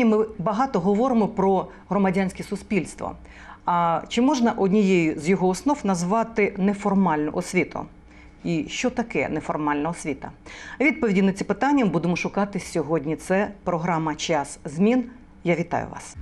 Сьогодні ми багато говоримо про громадянське суспільство. А чи можна однією з його основ назвати неформальну освіту? І що таке неформальна освіта? Відповіді на ці питання будемо шукати сьогодні. Це програма Час змін. Я вітаю вас.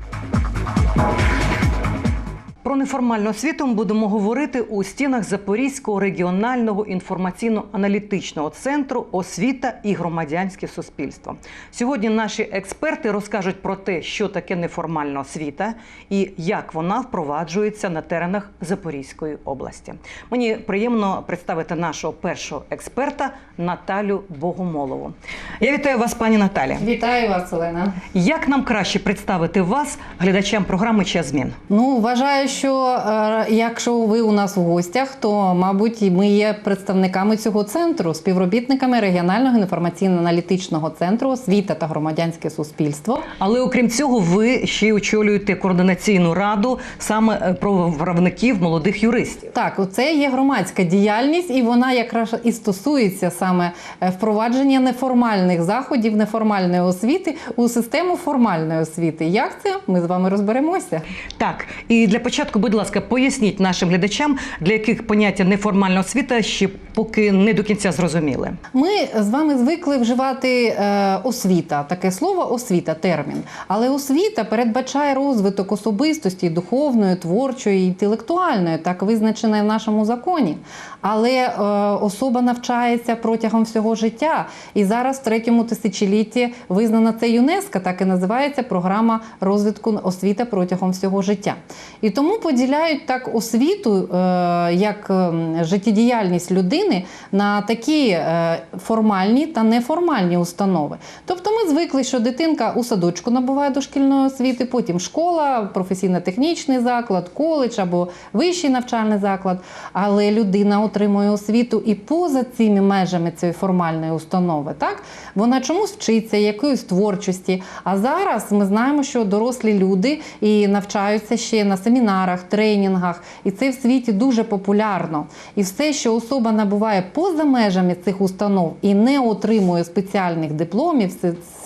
Про неформальну освіту ми будемо говорити у стінах Запорізького регіонального інформаційно-аналітичного центру освіта і громадянське суспільство. Сьогодні наші експерти розкажуть про те, що таке неформальна освіта і як вона впроваджується на теренах Запорізької області. Мені приємно представити нашого першого експерта Наталю Богомолову. Я вітаю вас, пані Наталі. Вітаю вас, Олена. Як нам краще представити вас глядачам програми Час змін? Ну вважаю, що е, якщо ви у нас в гостях, то мабуть ми є представниками цього центру, співробітниками регіонального інформаційно-аналітичного центру освіта та громадянське суспільство. Але окрім цього, ви ще й очолюєте координаційну раду саме е, правників молодих юристів. Так, це є громадська діяльність, і вона якраз і стосується саме е, впровадження неформальних заходів, неформальної освіти у систему формальної освіти. Як це ми з вами розберемося? Так, і для початку, будь ласка, поясніть нашим глядачам, для яких поняття неформальна освіта ще поки не до кінця зрозуміли. Ми з вами звикли вживати е, освіта, таке слово освіта, термін. Але освіта передбачає розвиток особистості духовної, творчої, інтелектуальної, так визначеної в нашому законі. Але е, особа навчається протягом всього життя. І зараз в третьому тисячолітті визнана це ЮНЕСКО, так і називається програма розвитку освіти протягом всього життя. І тому поділяють так освіту е, як е, життєдіяльність людини на такі е, формальні та неформальні установи. Тобто ми звикли, що дитинка у садочку набуває дошкільної освіти, потім школа, професійно-технічний заклад, коледж або вищий навчальний заклад. Але людина отримує освіту і поза цими межами цієї формальної установи. Так вона чомусь вчиться, якоїсь творчості. А зараз ми знаємо, що дорослі люди і навчаються ще на семінарах, тренінгах, і це в світі дуже популярно. І все, що особа набуває поза межами цих установ і не отримує спеціальних дипломів,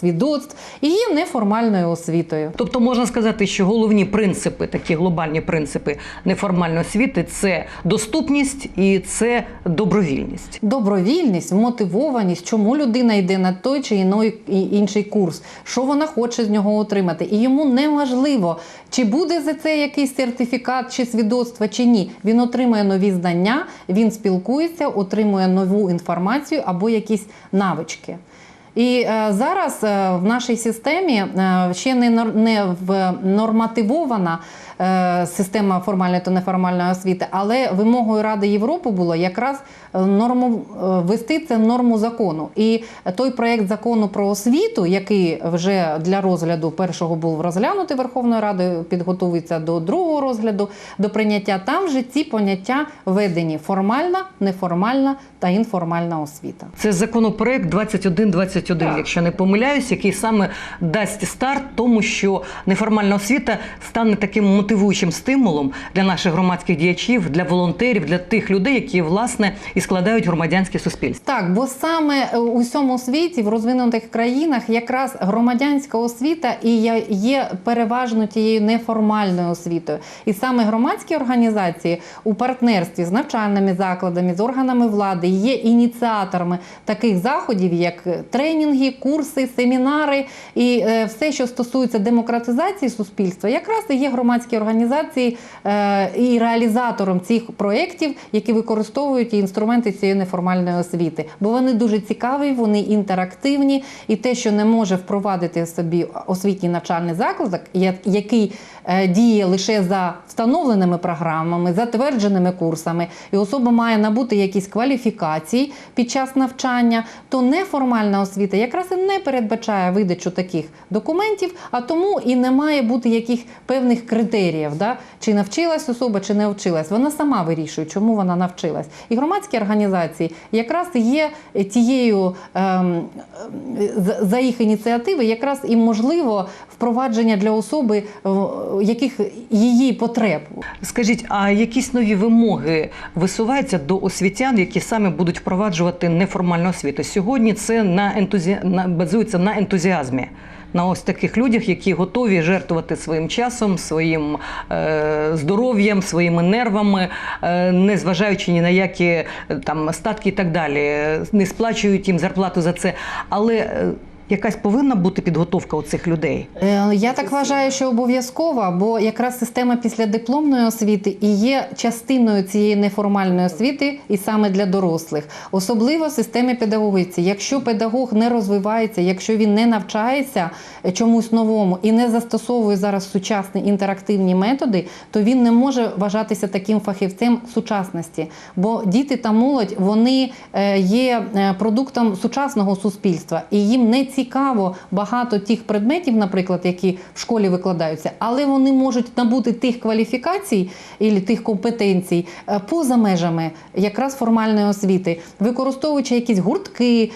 свідоцтв, і є неформальною освітою. Тобто можна сказати, що головні принципи, такі глобальні принципи неформальної освіти це доступність і це добровільність. Добровільність, мотивованість, чому людина йде на той чи іной інший курс, що вона хоче з нього отримати. І йому не важливо, чи буде за це якийсь сертифікат чи свідоцтво, чи ні. Він отримує нові знання, він спілкується, отримує нову інформацію або якісь навички. І е, зараз е, в нашій системі е, ще не, не нормативована система формальної та неформальної освіти, але вимогою Ради Європи було якраз е, норму е, ввести це в норму закону. І той проект закону про освіту, який вже для розгляду першого був розглянутий Верховною Радою, підготується до другого розгляду, до прийняття. Там вже ці поняття введені: формальна, неформальна та інформальна освіта. Це законопроект 2121, Так. якщо не помиляюсь, який саме дасть старт тому, що неформальна освіта стане таким мотивуючим стимулом для наших громадських діячів, для волонтерів, для тих людей, які власне і складають громадянське суспільство. Так, бо саме е, у всьому світі, в розвинутих країнах, якраз громадянська освіта і є- переважно тією неформальною освітою. І саме громадські організації у партнерстві з навчальними закладами, з органами влади є ініціаторами таких заходів, як тренінги, курси, семінари і е, все, що стосується демократизації суспільства, якраз і є громадські організації е, і реалізатором цих проєктів, які використовують інструменти цієї неформальної освіти. Бо вони дуже цікаві, вони інтерактивні, і те, що не може впровадити собі освітній навчальний заклад, який діє лише за встановленими програмами, затвердженими курсами, і особа має набути якісь кваліфікації під час навчання, то неформальна освіта якраз і не передбачає видачу таких документів, а тому і не має бути яких певних критеріїв, да? чи навчилась особа, чи не вчилась. Вона сама вирішує, чому вона навчилась. І громадські організації якраз є тією ем, за їх ініціативи, якраз і можливо впровадження для особи е, яких її потреб. Скажіть, а якісь нові вимоги висуваються до освітян, які саме будуть впроваджувати неформальну освіту? Сьогодні це на ентузі... на... базується на ентузіазмі. на ось таких людях, які готові жертвувати своїм часом, своїм е, здоров'ям, своїми нервами, е, не зважаючи ні на які е, там статки і так далі, не сплачують їм зарплату за це. Але е, якась повинна бути підготовка у цих людей. Е, Я так вважаю, що обов'язково, бо якраз система післядипломної освіти і є частиною цієї неформальної освіти, і саме для дорослих, особливо в системі педагогіці. Якщо педагог не розвивається, якщо він не навчається е, чомусь новому і не застосовує зараз сучасні інтерактивні методи, то він не може вважатися таким фахівцем сучасності. Бо діти та молодь вони е, є продуктом сучасного суспільства, і їм не цікаво багато тих предметів, наприклад, які в школі викладаються, але вони можуть набути тих кваліфікацій і тих компетенцій е, поза межами якраз формальної освіти, використовуючи якісь гуртки,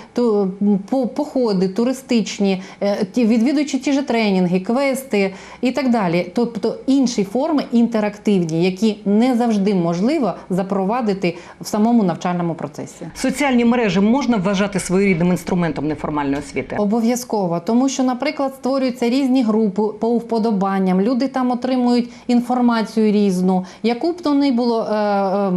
походи туристичні, е, відвідуючи ті ж тренінги, квести і так далі. Тобто інші форми інтерактивні, які не завжди можливо запровадити в самому навчальному процесі. Соціальні мережі можна вважати своєрідним інструментом неформальної освіти. Обов'язково, тому що, наприклад, створюються різні групи по вподобанням. Люди там отримують інформацію різну, яку б то не було. Е, е,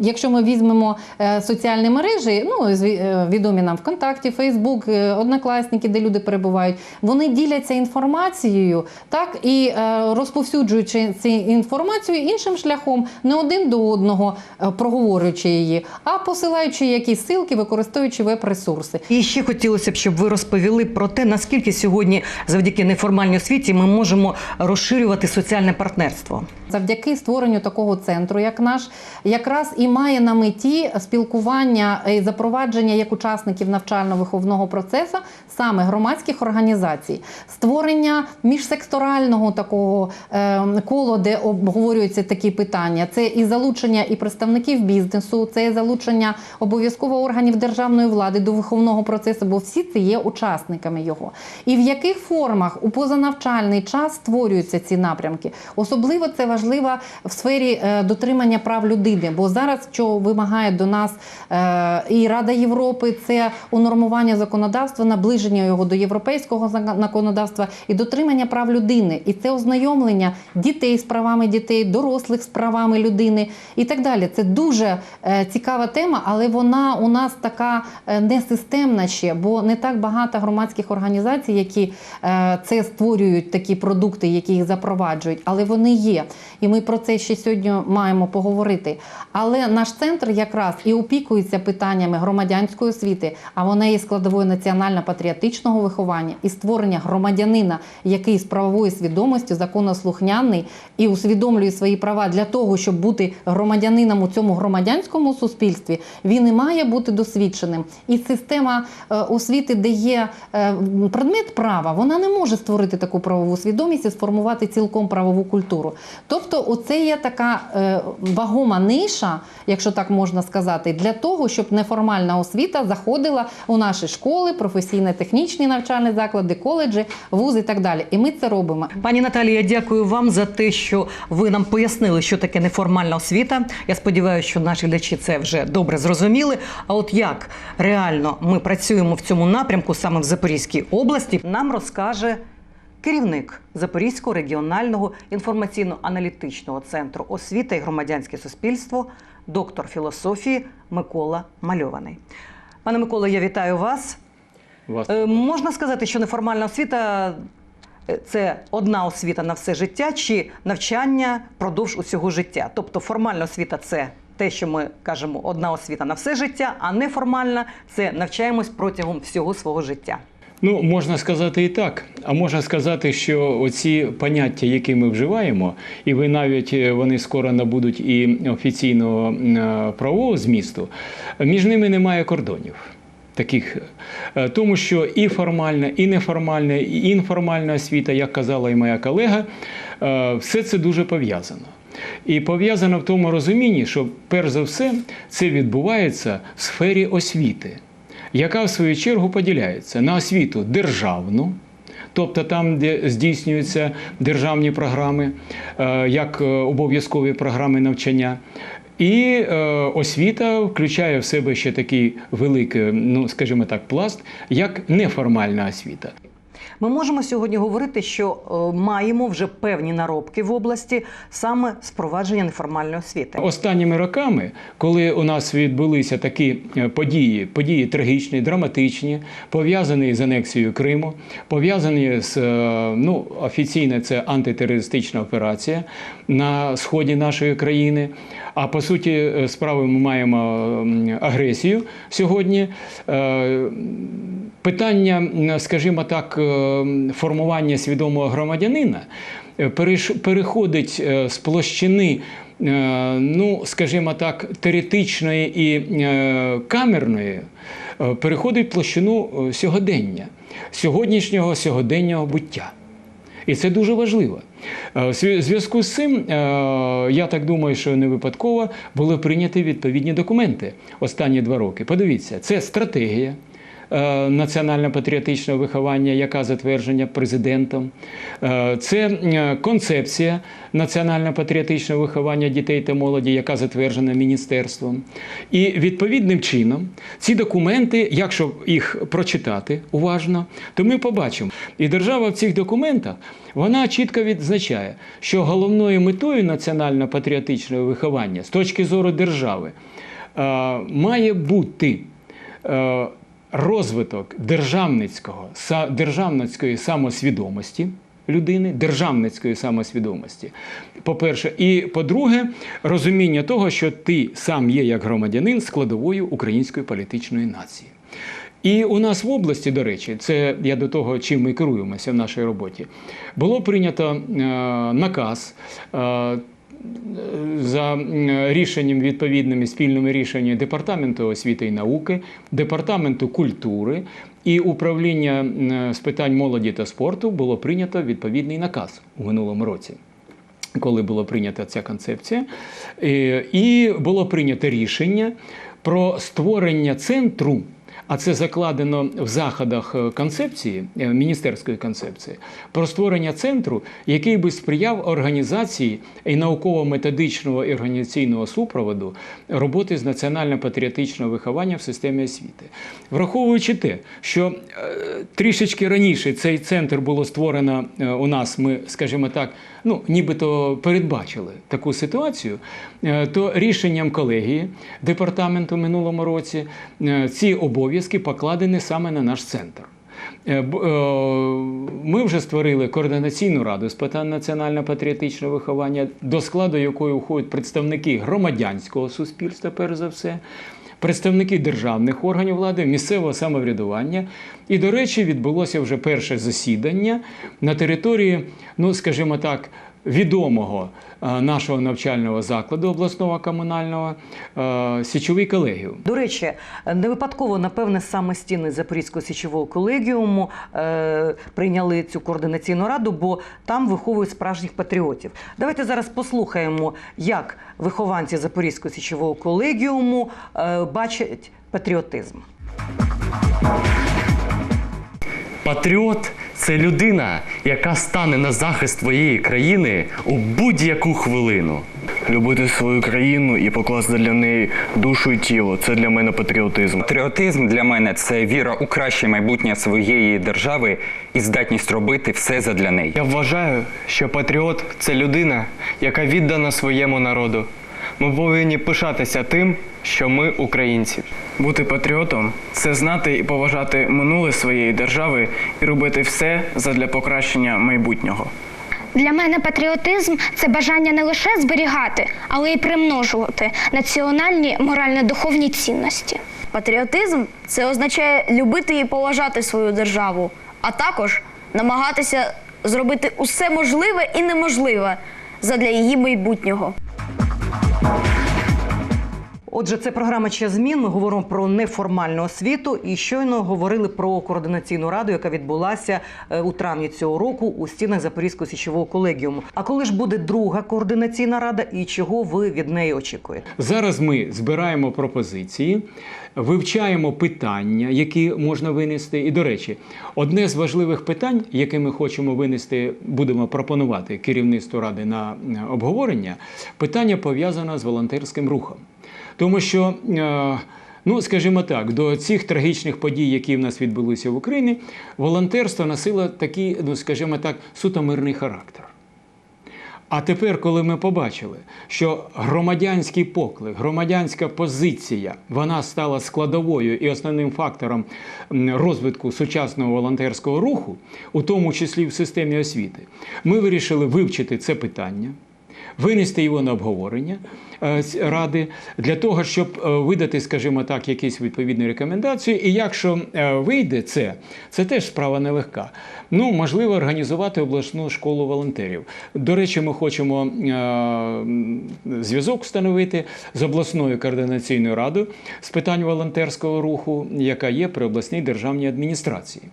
якщо ми візьмемо е, соціальні мережі, ну е, відомі нам ВКонтакті, Фейсбук, е, однокласники, де люди перебувають, вони діляться інформацією, так і розповсюджуючи цю інформацію іншим шляхом, не один до одного проговорюючи її, а посилаючи якісь силки, використовуючи веб-ресурси. І ще хотілося б, щоб ви розповіли про те, наскільки сьогодні, завдяки неформальній освіті, ми можемо розширювати соціальне партнерство. Завдяки створенню такого центру, як наш, якраз і має на меті спілкування і запровадження як учасників навчально-виховного процесу саме громадських організацій, створення міжсекторального такого е, кола, де обговорюються такі питання. Це і залучення і представників бізнесу, це і залучення обов'язково органів державної влади до виховного процесу, бо всі це є учасниками його. І в яких формах у позанавчальний час створюються ці напрямки? Особливо це важливо в сфері е, дотримання прав людини, бо зараз що вимагає до нас е, і Рада Європи, це унормування законодавства, наближення його до європейського законодавства і дотримання прав людини, і це ознайомлення дітей з правами дітей, дорослих з правами людини і так далі. Це дуже е, цікава тема, але вона у нас така несистемна ще, бо не так багато громадських організацій, які е, це створюють такі продукти, які їх запроваджують, але вони є. І ми про це ще сьогодні маємо поговорити. Але наш центр якраз і опікується питаннями громадянської освіти, а вона є складовою національно-патріотичного виховання і створення громадянина, який з правовою свідомістю законослухняний і усвідомлює свої права для того, щоб бути громадянином у цьому громадянському суспільстві, він і має бути досвідченим. І система е, освіти, де є предмет права, вона не може створити таку правову свідомість і сформувати цілком правову культуру. Тобто, оце є така е, вагома ниша, якщо так можна сказати, для того, щоб неформальна освіта заходила у наші школи, професійно-технічні навчальні заклади, коледжі, вузи і так далі. І ми це робимо. Пані Наталія, дякую вам за те, що ви нам пояснили, що таке неформальна освіта. Я сподіваюся, що наші глядачі це вже добре зрозуміли. А от як реально ми працюємо в цьому напрямку саме в Запорізькій області, нам розкаже керівник Запорізького регіонального інформаційно-аналітичного центру освіта і громадянське суспільство, доктор філософії Микола Мальований. Пане Миколо, я вітаю вас. Вас Е, Можна сказати, що неформальна освіта е, це одна освіта на все життя чи навчання впродовж усього життя. Тобто формальна освіта це те, що ми кажемо, одна освіта на все життя, а неформальна це навчаємось протягом всього свого життя. Ну, можна сказати і так. А можна сказати, що оці поняття, які ми вживаємо, і ви навіть е, вони скоро набудуть і офіційного е, правового змісту, між ними немає кордонів. Таких, Е, тому що і формальна, і неформальна, і інформальна освіта, як казала і моя колега, все це дуже пов'язано. І пов'язано в тому розумінні, що перш за все це відбувається в сфері освіти яка в свою чергу поділяється на освіту державну, тобто там, де здійснюються державні програми, е, як е, обов'язкові програми навчання. І е, освіта включає в себе ще такий великий, ну скажімо так, пласт, як неформальна освіта. Ми можемо сьогодні говорити, що е, маємо вже певні наробки в області саме з впровадження неформальної освіти. Останніми роками, коли у нас відбулися такі е, події, події трагічні, драматичні, пов'язані з анексією Криму, пов'язані з е, ну, офіційно це антитерористична операція на сході нашої країни. А по суті, справи ми маємо агресію сьогодні. Питання, скажімо так, формування свідомого громадянина е, переходить е, з площини, е, ну, скажімо так, теоретичної і камерної, переходить в площину сьогодення, сьогоднішнього сьогоденнього буття. І це дуже важливо. В зв'язку з цим, я так думаю, що не випадково були прийняті відповідні документи останні два роки. Подивіться, це стратегія національно-патріотичного виховання, яка затверджена президентом. Е, Це е, концепція національно-патріотичного виховання дітей та молоді, яка затверджена міністерством. І відповідним чином ці документи, якщо їх прочитати уважно, то ми побачимо. І держава в цих документах вона чітко відзначає, що головною метою національно-патріотичного виховання з точки зору держави е, має бути е, розвиток державницького, державницької самосвідомості людини, державницької самосвідомості. По-перше, і по-друге, розуміння того, що ти сам є як громадянин складовою української політичної нації. І у нас в області, до речі, це я до того, чим ми керуємося в нашій роботі, було прийнято е, наказ. Е, за рішенням відповідними спільними рішеннями департаменту освіти і науки, департаменту культури і управління з питань молоді та спорту було прийнято відповідний наказ у минулому році. Коли була прийнята ця концепція, Е, і було прийнято рішення про створення центру, а це закладено в заходах е, концепції, е, міністерської концепції, про створення центру, який би сприяв організації і науково-методичного і організаційного супроводу роботи з національно-патріотичного виховання в системі освіти. Враховуючи те, що е, трішечки раніше цей центр було створено у нас, ми, скажімо так, ну, нібито передбачили таку ситуацію, то рішенням колегії департаменту минулому році ці обов'язки покладені саме на наш центр. Е, е, Ми вже створили координаційну раду з питань національно-патріотичного виховання, до складу якої входять представники громадянського суспільства, перш за все, представники державних органів влади, місцевого самоврядування. І, до речі, відбулося вже перше засідання на території, ну скажімо так, відомого е, нашого навчального закладу обласного комунального е, січовий колегіум. До речі, не випадково, напевне, саме стіни Запорізького січового колегіуму е, прийняли цю координаційну раду, бо там виховують справжніх патріотів. Давайте зараз послухаємо, як вихованці Запорізького січового колегіуму бачать патріотизм. Патріот це людина, яка стане на захист твоєї країни у будь-яку хвилину. Любити свою країну і покласти для неї душу і тіло це для мене патріотизм. Патріотизм для мене це віра у краще майбутнє своєї держави і здатність робити все задля неї. Я вважаю, що патріот це людина, яка віддана своєму народу. Ми повинні пишатися тим, що ми українці. Бути патріотом це знати і поважати минуле своєї держави і робити все задля покращення майбутнього. Для мене патріотизм це бажання не лише зберігати, але й примножувати національні морально-духовні цінності. Патріотизм це означає любити і поважати свою державу, а також намагатися зробити усе можливе і неможливе задля її майбутнього. Отже, це програма «Час змін. Ми говоримо про неформальну освіту і щойно говорили про координаційну раду, яка відбулася е, у травні цього року у стінах Запорізького січового колегіуму. А коли ж буде друга координаційна рада і чого ви від неї очікуєте? Зараз ми збираємо пропозиції, вивчаємо питання, які можна винести. І, до речі, одне з важливих питань, яке ми хочемо винести, будемо пропонувати керівництву ради на е, обговорення, питання пов'язане з волонтерським рухом. Тому що е, Ну, скажімо так, до цих трагічних подій, які в нас відбулися в Україні, волонтерство носило такий, ну скажімо так, суто мирний характер. А тепер, коли ми побачили, що громадянський поклик, громадянська позиція, вона стала складовою і основним фактором розвитку сучасного волонтерського руху, у тому числі в системі освіти, ми вирішили вивчити це питання. Винести його на обговорення ради для того, щоб е, видати, скажімо так, якісь відповідні рекомендації. І якщо е, вийде це, це теж справа нелегка. Ну, можливо, організувати обласну школу волонтерів. До речі, ми хочемо е, зв'язок встановити з обласною координаційною радою з питань волонтерського руху, яка є при обласній державній адміністрації.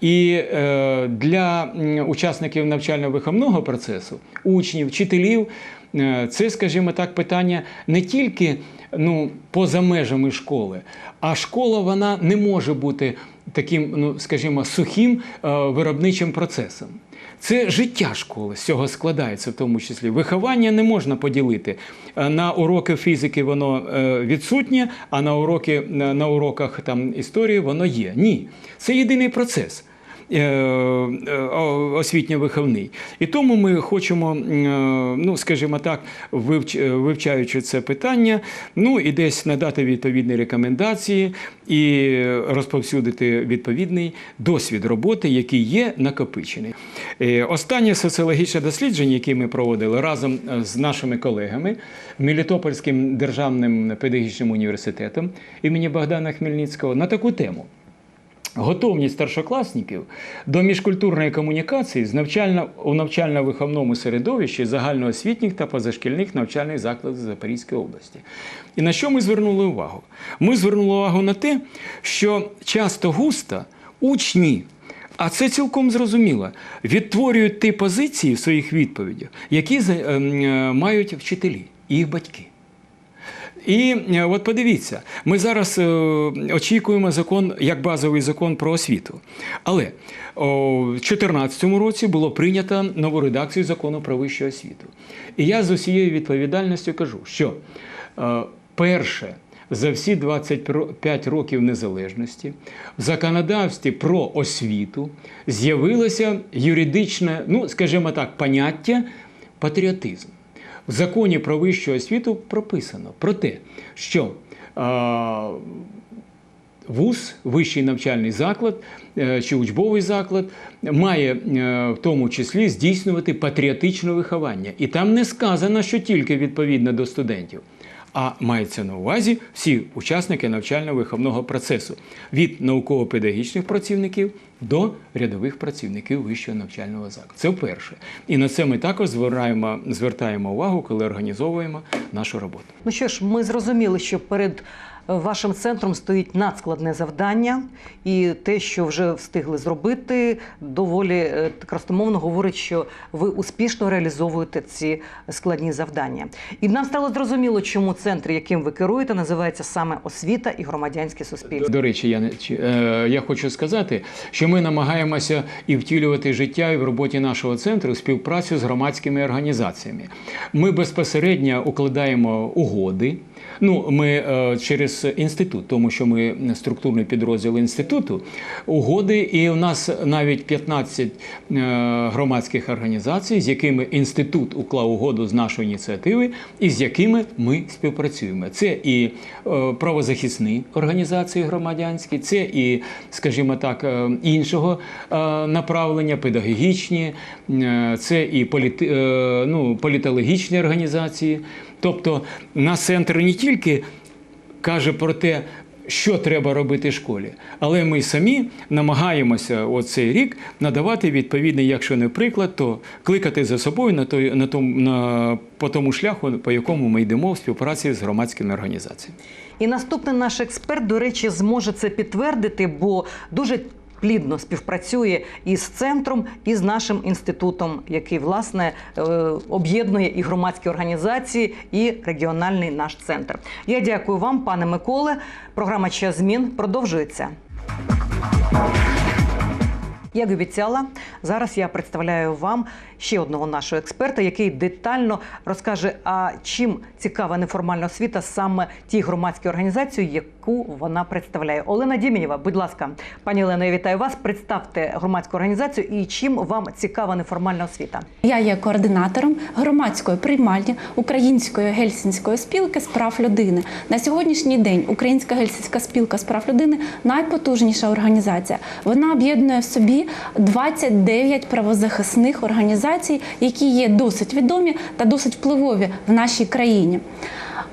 І е, для учасників навчально-виховного процесу, учнів, вчителів, е, це, скажімо так, питання не тільки ну, поза межами школи, а школа вона не може бути таким, ну, скажімо, сухим е, виробничим процесом. Це життя школи з цього складається, в тому числі. Виховання не можна поділити. Е, На уроки фізики воно е, відсутнє, а на уроки на уроках там історії воно є. Ні, це єдиний процес. Е, е, освітньо-виховний. І тому ми хочемо, е, ну скажімо так, вивч- вивчаючи це питання, ну і десь надати відповідні рекомендації і розповсюдити відповідний досвід роботи, який є накопичений. Останнє соціологічне дослідження, яке ми проводили разом з нашими колегами Мелітопольським державним педагогічним університетом імені Богдана Хмельницького на таку тему. Готовність старшокласників до міжкультурної комунікації з навчально, у навчально-виховному середовищі загальноосвітніх та позашкільних навчальних закладів Запорізької області. І на що ми звернули увагу? Ми звернули увагу на те, що часто густо учні, а це цілком зрозуміло, відтворюють ті позиції в своїх відповідях, які ем, е, мають вчителі і їх батьки. І е, от подивіться, ми зараз е, очікуємо закон як базовий закон про освіту. Але о, в 2014 році було прийнято нову редакцію закону про вищу освіту. І я з усією відповідальністю кажу, що е, перше. За всі 25 років незалежності в законодавстві про освіту з'явилося юридичне, ну скажімо так, поняття патріотизм. В законі про вищу освіту прописано про те, що а, вуз, вищий навчальний заклад е, чи учбовий заклад має е, в тому числі здійснювати патріотичне виховання. І там не сказано, що тільки відповідно до студентів. А мається на увазі всі учасники навчально-виховного процесу від науково-педагогічних працівників до рядових працівників вищого навчального закладу. Це вперше. І на це ми також звертаємо, звертаємо увагу, коли організовуємо нашу роботу. Ну що ж, ми зрозуміли, що перед вашим центром стоїть надскладне завдання, і те, що вже встигли зробити, доволі е, красномовно говорить, що ви успішно реалізовуєте ці складні завдання. І нам стало зрозуміло, чому центр, яким ви керуєте, називається саме освіта і громадянське суспільство. До речі, я не я хочу сказати, що ми намагаємося і втілювати життя і в роботі нашого центру співпрацю з громадськими організаціями. Ми безпосередньо укладаємо угоди. Ну, ми е, через інститут, тому що ми структурний підрозділ інституту, угоди, і у нас навіть 15 е, громадських організацій, з якими інститут уклав угоду з нашої ініціативи, і з якими ми співпрацюємо. Це і е, правозахисні організації громадянські, це і, скажімо так, іншого направлення, педагогічні, це і політи, е, ну, політологічні організації. Тобто наш центр не тільки каже про те, що треба робити школі, але ми самі намагаємося оцей рік надавати відповідний, якщо не приклад, то кликати за собою на той, на тому, на, по тому шляху, по якому ми йдемо в співпраці з громадськими організаціями. І наступний наш експерт, до речі, зможе це підтвердити, бо дуже плідно співпрацює із центром, і з нашим інститутом, який власне е, об'єднує і громадські організації, і регіональний наш центр. Я дякую вам, пане Миколе. Програма Час змін продовжується. Як обіцяла, зараз я представляю вам ще одного нашого експерта, який детально розкаже, а чим цікава неформальна освіта саме тій громадській організації, яку вона представляє. Олена Дімінєва, будь ласка, пані Олено, я вітаю вас. Представте громадську організацію і чим вам цікава неформальна освіта. Я є координатором громадської приймальні Української гельсінської спілки з прав людини. На сьогоднішній день Українська гельсінська спілка з прав людини найпотужніша організація. Вона об'єднує в собі 29 правозахисних організацій, які є досить відомі та досить впливові в нашій країні.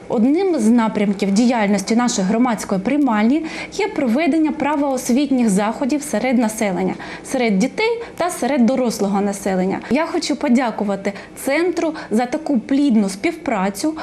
Одним з напрямків діяльності нашої громадської приймальні є проведення правоосвітніх заходів серед населення, серед дітей та серед дорослого населення. Я хочу подякувати центру за таку плідну співпрацю,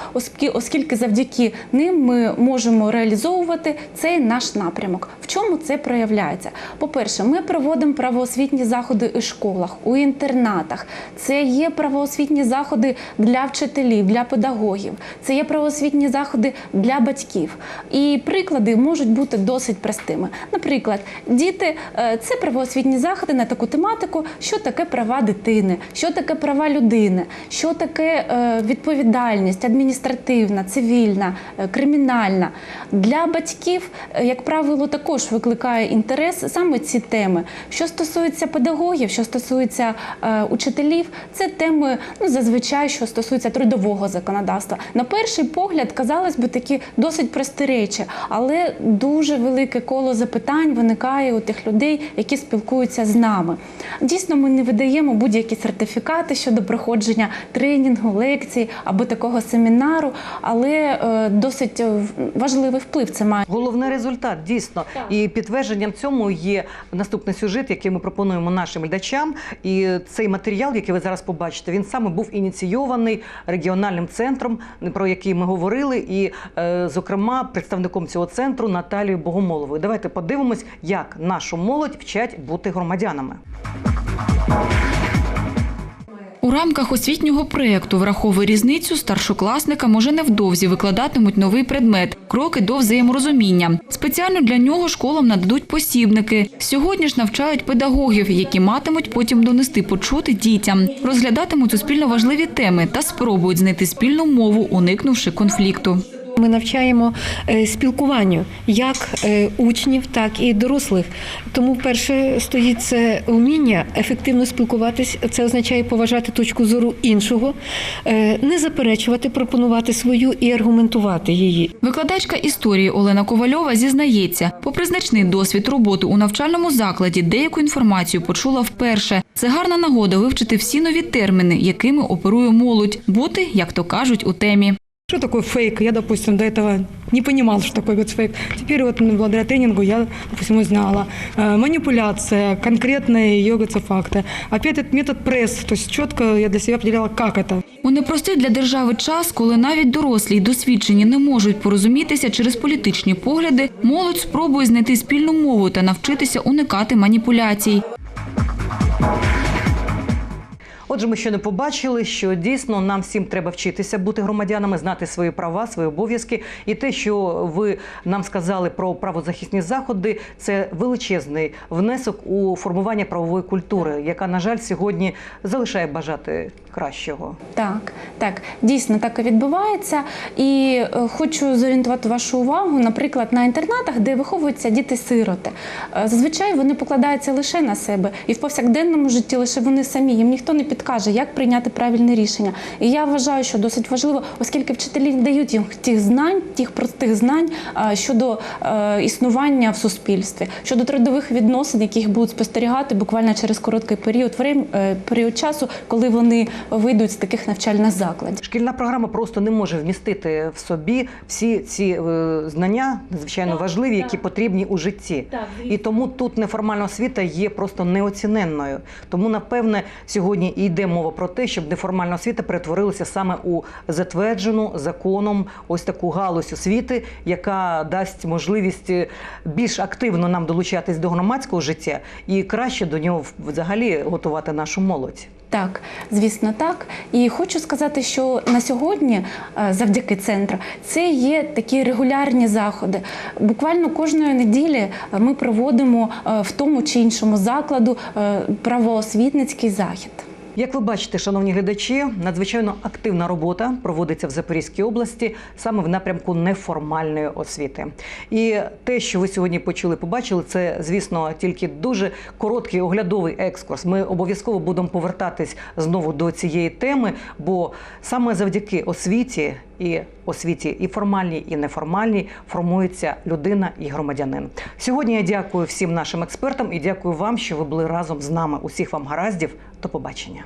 оскільки завдяки ним ми можемо реалізовувати цей наш напрямок. В чому це проявляється? По-перше, ми проводимо правоосвітні заходи у школах, у інтернатах. Це є правоосвітні заходи для вчителів, для педагогів. Це є правоосвітні заходи для батьків. І приклади можуть бути досить простими. Наприклад, діти е, це правоосвітні заходи на таку тематику, що таке права дитини, що таке права людини, що таке е, відповідальність адміністративна, цивільна, е, кримінальна. Для батьків, як правило, також викликає інтерес саме ці теми. Що стосується педагогів, що стосується учителів, це теми ну, зазвичай, що стосується трудового законодавства. На перший погляд, казалось би, такі досить прості речі, але дуже велике коло запитань виникає у тих людей, які спілкуються з нами. Дійсно, ми не видаємо будь-які сертифікати щодо проходження тренінгу, лекцій або такого семінару, але е, досить важливий вплив це має. Головний результат дійсно і підтвердженням цьому є наступний сюжет, який ми пропонуємо нашим глядачам. І цей матеріал, який ви зараз побачите, він саме був ініційований регіональним центром, про який ми говорили, і, е, зокрема, представником цього центру Наталією Богомоловою. Давайте подивимось, як нашу молодь вчать бути громадянами. У рамках освітнього проєкту враховує різницю старшокласника може невдовзі викладатимуть новий предмет кроки до взаєморозуміння. Спеціально для нього школам нададуть посібники. Сьогодні ж навчають педагогів, які матимуть потім донести почути дітям, розглядатимуть суспільно важливі теми та спробують знайти спільну мову, уникнувши конфлікту. Ми навчаємо е, спілкуванню як е, учнів, так і дорослих. Тому перше стоїть це вміння ефективно спілкуватись. Це означає поважати точку зору іншого, е, не заперечувати, пропонувати свою і аргументувати її. Викладачка історії Олена Ковальова зізнається, попри значний досвід роботи у навчальному закладі, деяку інформацію почула вперше. Це гарна нагода вивчити всі нові терміни, якими оперує молодь, бути, як то кажуть, у темі. Что такое фейк? Я, допустим, до этого не понимал, что такое вот фейк. Теперь вот м, благодаря тренингу я, допустим, узнала. Э, манипуляция, конкретные ее говорится, факты. Опять этот метод пресс, то есть четко я для себя определяла, как это. У непростий для держави час, коли навіть дорослі й досвідчені не можуть порозумітися через політичні погляди, молодь спробує знайти спільну мову та навчитися уникати маніпуляцій. Отже, ми ще не побачили, що дійсно нам всім треба вчитися бути громадянами, знати свої права, свої обов'язки. І те, що ви нам сказали про правозахисні заходи, це величезний внесок у формування правової культури, яка, на жаль, сьогодні залишає бажати кращого. Так, так, дійсно так і відбувається. І е, хочу зорієнтувати вашу увагу, наприклад, на інтернатах, де виховуються діти-сироти. Е, Зазвичай вони покладаються лише на себе, і в повсякденному житті лише вони самі. Їм ніхто не підкаже, як прийняти правильне рішення. І я вважаю, що досить важливо, оскільки вчителі дають їм тих знань, тих простих знань е, щодо існування в суспільстві, щодо трудових відносин, яких будуть спостерігати буквально через короткий період період часу, коли вони вийдуть з таких навчальних закладів. Шкільна програма просто не може вмістити в собі всі ці е, знання, надзвичайно важливі, які потрібні у житті. І тому тут неформальна освіта є просто неоціненною. Тому, напевне, сьогодні і йде мова про те, щоб неформальна освіта перетворилася саме у затверджену законом ось таку галузь освіти, яка дасть можливість е, більш активно нам долучатись до громадського життя і краще до нього взагалі готувати нашу молодь. Так, звісно, так. І хочу сказати, що на сьогодні, е, завдяки центру, це є такі регулярні заходи. Буквально кожної неділі е, ми проводимо е, в тому чи іншому закладу правоосвітницький захід. Як ви бачите, шановні глядачі, надзвичайно активна робота проводиться в Запорізькій області саме в напрямку неформальної освіти. І те, що ви сьогодні почули, побачили, це звісно тільки дуже короткий оглядовий екскурс. Ми обов'язково будемо повертатись знову до цієї теми, бо саме завдяки освіті і освіті і формальній, і неформальній формується людина і громадянин. Сьогодні я дякую всім нашим експертам і дякую вам, що ви були разом з нами. Усіх вам гараздів. До побачення.